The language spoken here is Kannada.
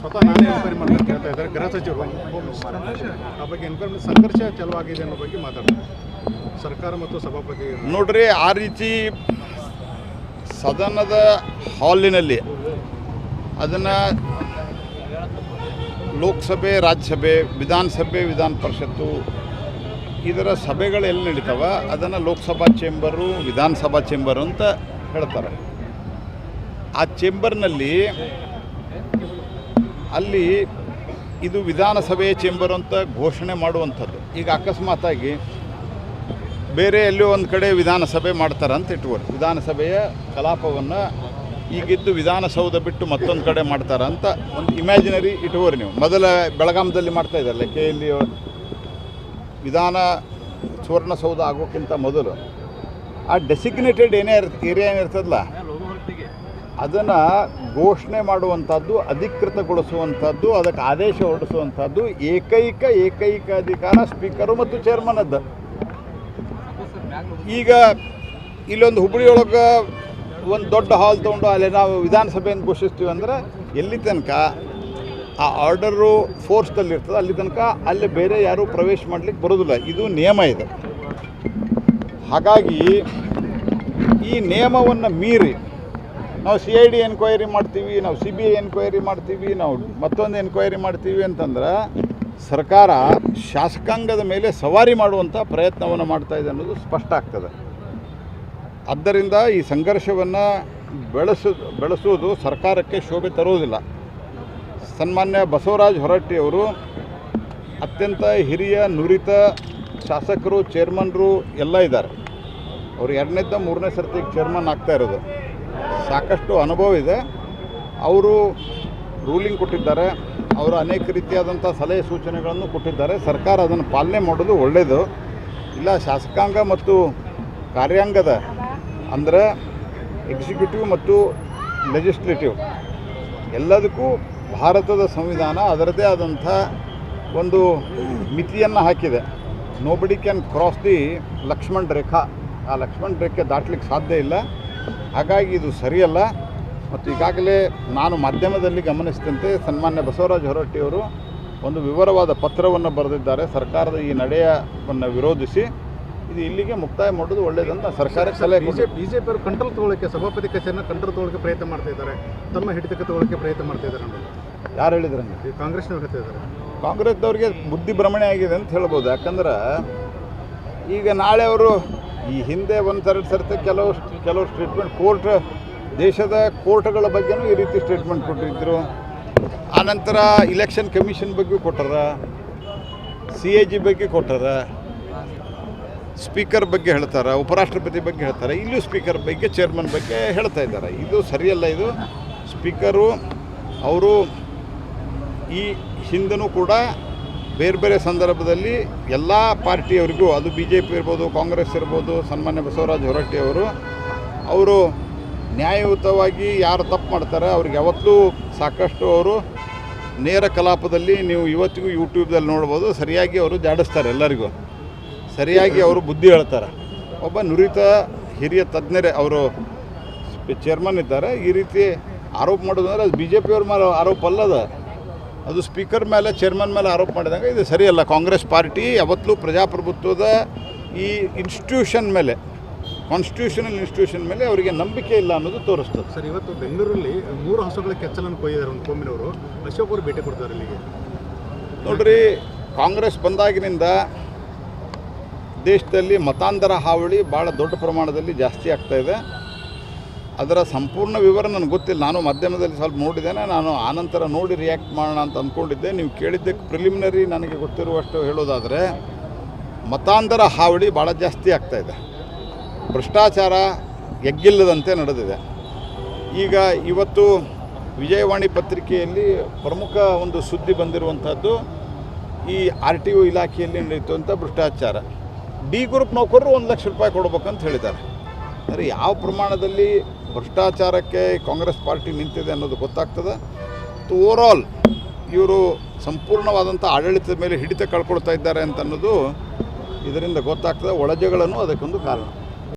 ಸ್ವತಃ ನಾನೇ ಎನ್ಕ್ವೈರಿ ಹೇಳ್ತಾ ಇದ್ದಾರೆ. ಗೃಹ ಸಚಿವರು ಆ ಬಗ್ಗೆ ಎನ್ಕ್ವೈರಿ ಸಂಘರ್ಷ ಚಲವಾಗಿದೆ ಅನ್ನೋ ಬಗ್ಗೆ ಮಾತಾಡ್ತಾರೆ. ಸರ್ಕಾರ ಮತ್ತು ಸಭಾಪತಿ ನೋಡ್ರಿ, ಆ ರೀತಿ ಸದನದ ಹಾಲಿನಲ್ಲಿ ಅದನ್ನು ಲೋಕಸಭೆ, ರಾಜ್ಯಸಭೆ, ವಿಧಾನಸಭೆ, ವಿಧಾನ ಪರಿಷತ್ತು ಇದರ ಸಭೆಗಳು ಎಲ್ಲಿ ನಡೀತಾವ? ಅದನ್ನು ಲೋಕಸಭಾ ಚೇಂಬರು, ವಿಧಾನಸಭಾ ಚೇಂಬರು ಅಂತ ಹೇಳ್ತಾರೆ. ಆ ಚೇಂಬರ್ನಲ್ಲಿ ಅಲ್ಲಿ ಇದು ವಿಧಾನಸಭೆ ಚೇಂಬರ್ ಅಂತ ಘೋಷಣೆ ಮಾಡುವಂಥದ್ದು. ಈಗ ಅಕಸ್ಮಾತಾಗಿ ಬೇರೆ ಎಲ್ಲೋ ಒಂದು ಕಡೆ ವಿಧಾನಸಭೆ ಮಾಡ್ತಾರೆ ಅಂತ ಇಟ್ಕೋರಿ ವಿಧಾನಸಭೆಯ ಕಲಾಪವನ್ನು ಈಗಿದ್ದು ವಿಧಾನಸೌಧ ಬಿಟ್ಟು ಮತ್ತೊಂದು ಕಡೆ ಮಾಡ್ತಾರೆ ಅಂತ ಒಂದು ಇಮ್ಯಾಜಿನರಿ ಇಟ್ಕೋರಿ ನೀವು. ಮೊದಲ ಬೆಳಗಾಮದಲ್ಲಿ ಮಾಡ್ತಾ ಇದ್ದಾರಲ್ಲ, ಕೆ ಎಲ್ಲಿ ವಿಧಾನ ಸುವರ್ಣಸೌಧ ಆಗೋಕ್ಕಿಂತ ಮೊದಲು ಆ ಡೆಸಿಗ್ನೇಟೆಡ್ ಏನೇ ಇರ್ ಏರಿಯಾ ಏನಿರ್ತದಲ್ಲ, ಅದನ್ನು ಘೋಷಣೆ ಮಾಡುವಂಥದ್ದು, ಅಧಿಕೃತಗೊಳಿಸುವಂಥದ್ದು, ಅದಕ್ಕೆ ಆದೇಶ ಹೊರಡಿಸುವಂಥದ್ದು, ಏಕೈಕ ಏಕೈಕ ಅಧಿಕಾರ ಸ್ಪೀಕರು ಮತ್ತು ಚೇರ್ಮನದ್ದು. ಈಗ ಇಲ್ಲೊಂದು ಹುಬ್ಬಳ್ಳಿಯೊಳಗೆ ಒಂದು ದೊಡ್ಡ ಹಾಲ್ ತೊಗೊಂಡು ಅಲ್ಲಿ ನಾವು ವಿಧಾನಸಭೆಯನ್ನು ಘೋಷಿಸ್ತೀವಿ ಅಂದ್ರೆ ಎಲ್ಲಿ ತನಕ ಆ ಆರ್ಡರು ಫೋರ್ಸ್ದಲ್ಲಿರ್ತದೆ ಅಲ್ಲಿ ತನಕ ಅಲ್ಲಿ ಬೇರೆ ಯಾರೂ ಪ್ರವೇಶ ಮಾಡಲಿಕ್ಕೆ ಬರೋದಿಲ್ಲ. ಇದು ನಿಯಮ ಇದೆ. ಹಾಗಾಗಿ ಈ ನಿಯಮವನ್ನು ಮೀರಿ ನಾವು ಸಿ ಐ ಡಿ ಎನ್ಕ್ವೈರಿ ಮಾಡ್ತೀವಿ, ನಾವು ಸಿ ಬಿ ಐ ಎನ್ಕ್ವೈರಿ ಮಾಡ್ತೀವಿ, ನಾವು ಮತ್ತೊಂದು ಎನ್ಕ್ವೈರಿ ಮಾಡ್ತೀವಿ ಅಂತಂದ್ರೆ ಸರ್ಕಾರ ಶಾಸಕಾಂಗದ ಮೇಲೆ ಸವಾರಿ ಮಾಡುವಂಥ ಪ್ರಯತ್ನವನ್ನು ಮಾಡ್ತಾ ಇದೆ ಅನ್ನೋದು ಸ್ಪಷ್ಟ ಆಗ್ತದೆ. ಆದ್ದರಿಂದ ಈ ಸಂಘರ್ಷವನ್ನು ಬೆಳೆಸು, ಬೆಳೆಸುವುದು ಸರ್ಕಾರಕ್ಕೆ ಶೋಭೆ ತರುವುದಿಲ್ಲ. ಸನ್ಮಾನ್ಯ ಬಸವರಾಜ ಹೊರಟ್ಟಿಯವರು ಅತ್ಯಂತ ಹಿರಿಯ ನುರಿತ ಶಾಸಕರು ಚೇರ್ಮನ್ರು ಎಲ್ಲ ಇದ್ದಾರೆ. ಅವರು ಎರಡನೇದ ಮೂರನೇ ಸರ್ತಿಗೆ ಚೇರ್ಮನ್ ಆಗ್ತಾ ಇರೋದು. ಸಾಕಷ್ಟು ಅನುಭವ ಇದೆ. ಅವರು ರೂಲಿಂಗ್ ಕೊಟ್ಟಿದ್ದಾರೆ. ಅವರು ಅನೇಕ ರೀತಿಯಾದಂಥ ಸಲಹೆ ಸೂಚನೆಗಳನ್ನು ಕೊಟ್ಟಿದ್ದಾರೆ. ಸರ್ಕಾರ ಅದನ್ನು ಪಾಲನೆ ಮಾಡೋದು ಒಳ್ಳೆಯದು ಇಲ್ಲ, ಶಾಸಕಾಂಗ ಮತ್ತು ಕಾರ್ಯಾಂಗದ ಅಂದರೆ ಎಕ್ಸಿಕ್ಯೂಟಿವ್ ಮತ್ತು ಲೆಜಿಸ್ಲೇಟಿವ್ ಎಲ್ಲದಕ್ಕೂ ಭಾರತದ ಸಂವಿಧಾನ ಅದರದೇ ಆದಂಥ ಒಂದು ಮಿತಿಯನ್ನು ಹಾಕಿದೆ. Nobody can cross the Lakshman rekha ಆ ಲಕ್ಷ್ಮಣ್ ರೇಖೆ ದಾಟ್ಲಿಕ್ಕೆ ಸಾಧ್ಯ ಇಲ್ಲ. ಹಾಗಾಗಿ ಇದು ಸರಿಯಲ್ಲ. ಮತ್ತು ಈಗಾಗಲೇ ನಾನು ಮಾಧ್ಯಮದಲ್ಲಿ ಗಮನಿಸಿದಂತೆ ಸನ್ಮಾನ್ಯ ಬಸವರಾಜ ಹೊರಟ್ಟಿಯವರು ಒಂದು ವಿವರವಾದ ಪತ್ರವನ್ನು ಬರೆದಿದ್ದಾರೆ. ಸರ್ಕಾರದ ಈ ನಡೆಯವನ್ನು ವಿರೋಧಿಸಿ. ಇದು ಇಲ್ಲಿಗೆ ಮುಕ್ತಾಯ ಮಾಡೋದು ಒಳ್ಳೆಯದಂತ ಸರ್ಕಾರಕ್ಕೆ ಸಲಹೆ. ಬಿಜೆಪಿ ಬಿಜೆಪಿ ಅವರು ಕಂಟ್ರೋಲ್ ತಗೊಳ್ಳೋಕ್ಕೆ ಸಭಾಪತಿ ಕಚೇರಿನ ಕಂಟ್ರೋಲ್ ತಗೊಳ್ಳೋಕೆ ಪ್ರಯತ್ನ ಮಾಡ್ತಾ ಇದ್ದಾರೆ. ತಮ್ಮ ಹಿಡಿತಕ್ಕೆ ತಗೊಳ್ಳೋಕೆ ಪ್ರಯತ್ನ ಮಾಡ್ತಾ ಇದ್ದಾರೆ ಯಾರು ಹೇಳಿದ್ರಂಗೆ ಕಾಂಗ್ರೆಸ್ನವ್ರು ಹೇಳ್ತಾ ಇದ್ದಾರೆ. ಕಾಂಗ್ರೆಸ್ದವ್ರಿಗೆ ಬುದ್ಧಿ ಭ್ರಮಣೆ ಆಗಿದೆ ಅಂತ ಹೇಳ್ಬೋದು. ಯಾಕಂದ್ರೆ ಈಗ ನಾಳೆ ಅವರು ಈ ಹಿಂದೆ ಒಂದು ಎರಡು ಸರ್ತಿ ಕೆಲವು ಕೆಲವು ಸ್ಟೇಟ್ಮೆಂಟ್ ಕೋರ್ಟ್ ದೇಶದ ಕೋರ್ಟ್ಗಳ ಬಗ್ಗೆನೂ ಈ ರೀತಿ ಸ್ಟೇಟ್ಮೆಂಟ್ ಕೊಟ್ಟಿದ್ದರು ಆನಂತರ ಇಲೆಕ್ಷನ್ ಕಮಿಷನ್ ಬಗ್ಗೆ ಕೊಟ್ಟಾರ ಸಿ ಎ ಜಿ ಬಗ್ಗೆ ಕೊಟ್ಟಾರ ಸ್ಪೀಕರ್ ಬಗ್ಗೆ ಹೇಳ್ತಾರೆ, ಉಪರಾಷ್ಟ್ರಪತಿ ಬಗ್ಗೆ ಹೇಳ್ತಾರೆ, ಇಲ್ಲೂ ಸ್ಪೀಕರ್ ಬಗ್ಗೆ ಚೇರ್ಮನ್ ಬಗ್ಗೆ ಹೇಳ್ತಾ ಇದ್ದಾರೆ. ಇದು ಸರಿಯಲ್ಲ ಇದು. ಸ್ಪೀಕರು ಅವರು ಈ ಹಿಂದನೂ ಕೂಡ ಬೇರೆ ಬೇರೆ ಸಂದರ್ಭದಲ್ಲಿ ಎಲ್ಲ ಪಾರ್ಟಿಯವರಿಗೂ, ಅದು ಬಿ ಜೆ ಪಿ ಇರ್ಬೋದು, ಕಾಂಗ್ರೆಸ್ ಇರ್ಬೋದು, ಸನ್ಮಾನ್ಯ ಬಸವರಾಜ ಹೊರಟ್ಟಿಯವರು ಅವರು ನ್ಯಾಯಯುತವಾಗಿ ಯಾರು ತಪ್ಪು ಮಾಡ್ತಾರೆ, ಅವ್ರಿಗೆ ಯಾವತ್ತೂ ಸಾಕಷ್ಟು ಅವರು ನೇರ ಕಲಾಪದಲ್ಲಿ ನೀವು ಇವತ್ತಿಗೂ ಯೂಟ್ಯೂಬ್ದಲ್ಲಿ ನೋಡ್ಬೋದು, ಸರಿಯಾಗಿ ಅವರು ಜಾಡಿಸ್ತಾರೆ ಎಲ್ಲರಿಗೂ. ಸರಿಯಾಗಿ ಅವರು ಬುದ್ಧಿ ಹೇಳ್ತಾರೆ. ಒಬ್ಬ ನುರಿತ ಹಿರಿಯ ತಜ್ಞರೇ ಅವರು ಚೇರ್ಮನ್ ಇದ್ದಾರೆ, ಈ ರೀತಿ ಆರೋಪ ಮಾಡೋದಂದ್ರೆ ಅದು ಬಿ ಜೆ ಪಿಯವ್ರ ಮೇಲೆ ಆರೋಪ ಅಲ್ಲದ. ಅದು ಸ್ಪೀಕರ್ ಮೇಲೆ ಚೇರ್ಮನ್ ಮೇಲೆ ಆರೋಪ ಮಾಡಿದಾಗ ಇದು ಸರಿಯಲ್ಲ. ಕಾಂಗ್ರೆಸ್ ಪಾರ್ಟಿ ಯಾವತ್ತೂ ಪ್ರಜಾಪ್ರಭುತ್ವದ ಈ ಇನ್ಸ್ಟಿಟ್ಯೂಷನ್ ಮೇಲೆ ಕಾನ್ಸ್ಟಿಟ್ಯೂಷನಲ್ ಇನ್ಸ್ಟಿಟ್ಯೂಷನ್ ಮೇಲೆ ಅವರಿಗೆ ನಂಬಿಕೆ ಇಲ್ಲ ಅನ್ನೋದು ತೋರಿಸ್ತದೆ. ಸರ್ ಇವತ್ತು ಬೆಂಗಳೂರಲ್ಲಿ ಮೂರು ಹಸುಗಳ ಕೆಚ್ಚಲನ್ನು ಕೊಯ್ದಿದ್ದಾರೆ ಒಂದು ಕೋಮಿನವರು. ಅಶೋಕ್ ಅವರು ಭೇಟಿ ಕೊಡ್ತಾರೆ ಇಲ್ಲಿಗೆ ನೋಡ್ರಿ ಕಾಂಗ್ರೆಸ್ ಬಂದಾಗಿನಿಂದ ದೇಶದಲ್ಲಿ ಮತಾಂತರ ಹಾವಳಿ ಭಾಳ ದೊಡ್ಡ ಪ್ರಮಾಣದಲ್ಲಿ ಜಾಸ್ತಿ ಆಗ್ತಾ ಇದೆ. ಅದರ ಸಂಪೂರ್ಣ ವಿವರ ನನಗೆ ಗೊತ್ತಿಲ್ಲ. ನಾನು ಮಾಧ್ಯಮದಲ್ಲಿ ಸ್ವಲ್ಪ ನೋಡಿದ್ದೇನೆ. ನಾನು ಆನಂತರ ನೋಡಿ ರಿಯಾಕ್ಟ್ ಮಾಡೋಣ ಅಂತ ಅಂದ್ಕೊಂಡಿದ್ದೆ ನೀವು ಕೇಳಿದ್ದಕ್ಕೆ ಪ್ರಿಲಿಮಿನರಿ ನನಗೆ ಗೊತ್ತಿರುವಷ್ಟು ಹೇಳೋದಾದರೆ, ಮತಾಂತರ ಹಾವಳಿ ಭಾಳ ಜಾಸ್ತಿ ಆಗ್ತಾ ಇದೆ. ಭ್ರಷ್ಟಾಚಾರ ಎಗ್ಗಿಲ್ಲದಂತೆ ನಡೆದಿದೆ. ಈಗ ಇವತ್ತು ವಿಜಯವಾಣಿ ಪತ್ರಿಕೆಯಲ್ಲಿ ಪ್ರಮುಖ ಒಂದು ಸುದ್ದಿ ಬಂದಿರುವಂಥದ್ದು ಈ ಆರ್ ಟಿ ಒ ಇಲಾಖೆಯಲ್ಲಿ ನಡೆಯುತ್ತಂಥ ಭ್ರಷ್ಟಾಚಾರ. ಡಿ ಗ್ರೂಪ್ ನೌಕರರು ಒಂದು ಲಕ್ಷ ರೂಪಾಯಿ ಕೊಡ್ಬೇಕಂತ ಹೇಳಿದ್ದಾರೆ. ಅಂದರೆ ಯಾವ ಪ್ರಮಾಣದಲ್ಲಿ ಭ್ರಷ್ಟಾಚಾರಕ್ಕೆ ಕಾಂಗ್ರೆಸ್ ಪಾರ್ಟಿ ನಿಂತಿದೆ ಅನ್ನೋದು ಗೊತ್ತಾಗ್ತದೆ. ಓವರ್ ಆಲ್ ಇವರು ಸಂಪೂರ್ಣವಾದಂಥ ಆಡಳಿತದ ಮೇಲೆ ಹಿಡಿತ ಕಳ್ಕೊಳ್ತಾ ಇದ್ದಾರೆ ಅಂತ ಅನ್ನೋದು ಇದರಿಂದ ಗೊತ್ತಾಗ್ತದೆ. ಒಳಜಗಳನ್ನು ಅದಕ್ಕೊಂದು ಕಾರಣ.